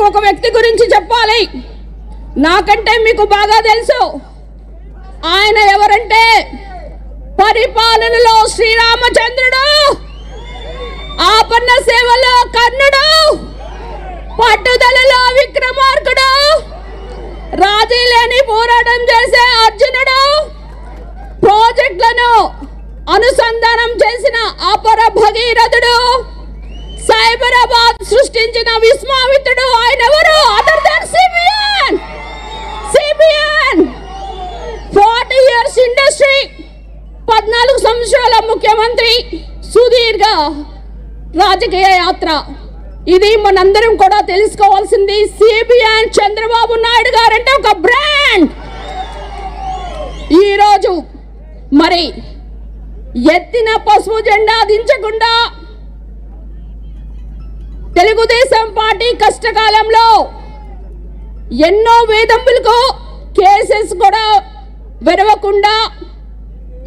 మీకు ఒక వ్యక్తి గురించి చెప్పాలి. నాకంటే మీకు బాగా తెలుసు. ఆయన ఎవరంటే పరిపాలనలో శ్రీరామచంద్రుడు. ఆపన్న సేవలో కర్ణుడు. పట్టుదలలో విక్రమార్కుడు. రాజీ లేని పోరాటం చేసే అర్జునుడు. ప్రాజెక్టులను అనుసంధానం చేసిన అపర భగీరథుడు. సైబరాబాద్ సృష్టించిన విశ్వామిత్రుడు ఆయన ఎవరు? Other than CBN CBN forty years industry. పద్నాలుగు సంవత్సరాల ముఖ్యమంత్రి సుదీర్ఘ రాజకీయ యాత్ర. ఇది మనందరం కూడా తెలుసుకోవాల్సింది. సిబిఎన్ చంద్రబాబు నాయుడు గారంటే ఒక బ్రాండ్. ఈరోజు మరి ఎత్తిన పసుపు జెండా దించకుండా తెలుగుదేశం పార్టీ కష్టకాలంలో ఎన్నో వేధింపులకు కేసెస్ కూడా విరవకుండా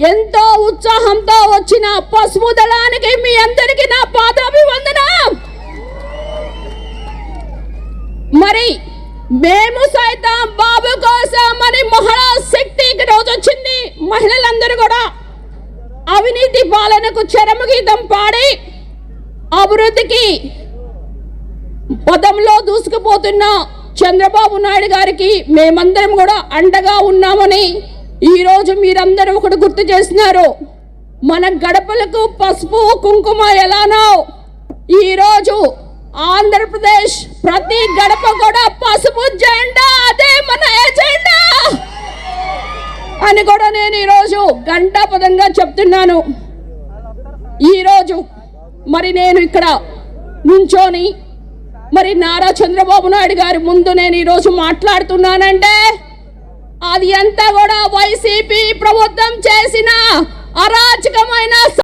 ఎంతో ఉత్సాహంతో వచ్చిన పసుపు దళానికి మీ అందరికీ నా పాదాభివందన. మరి మేము సైతం బాబు కోసం అని మహిళా శక్తికి రోజు వచ్చింది మహిళలందరూ కూడా. అవినీతి పాలనకు చరమ గీతం పాడి అభివృద్ధికి పదంలో దూసుకుపోతున్న చంద్రబాబు నాయుడు గారికి మేమందరం కూడా అండగా ఉన్నామని ఈరోజు మీరందరూ ఒకటి గుర్తు చేస్తున్నారు. మన గడపలకు పసుపు కుంకుమ ఎలానో ఈరోజు ఆంధ్రప్రదేశ్ ప్రతి గడప కూడా పసుపు జెండా అదే మన ఎజెండా అని కూడా నేను ఈరోజు గంటాపదంగా చెప్తున్నాను. ఈరోజు మరి నేను ఇక్కడ నుంచోని మరి నారా చంద్రబాబు నాయుడు గారి ముందు నేను ఈరోజు మాట్లాడుతున్నానంటే అది ఎంత కూడా వైసీపీ ప్రభుత్వం చేసిన అరాచకమైన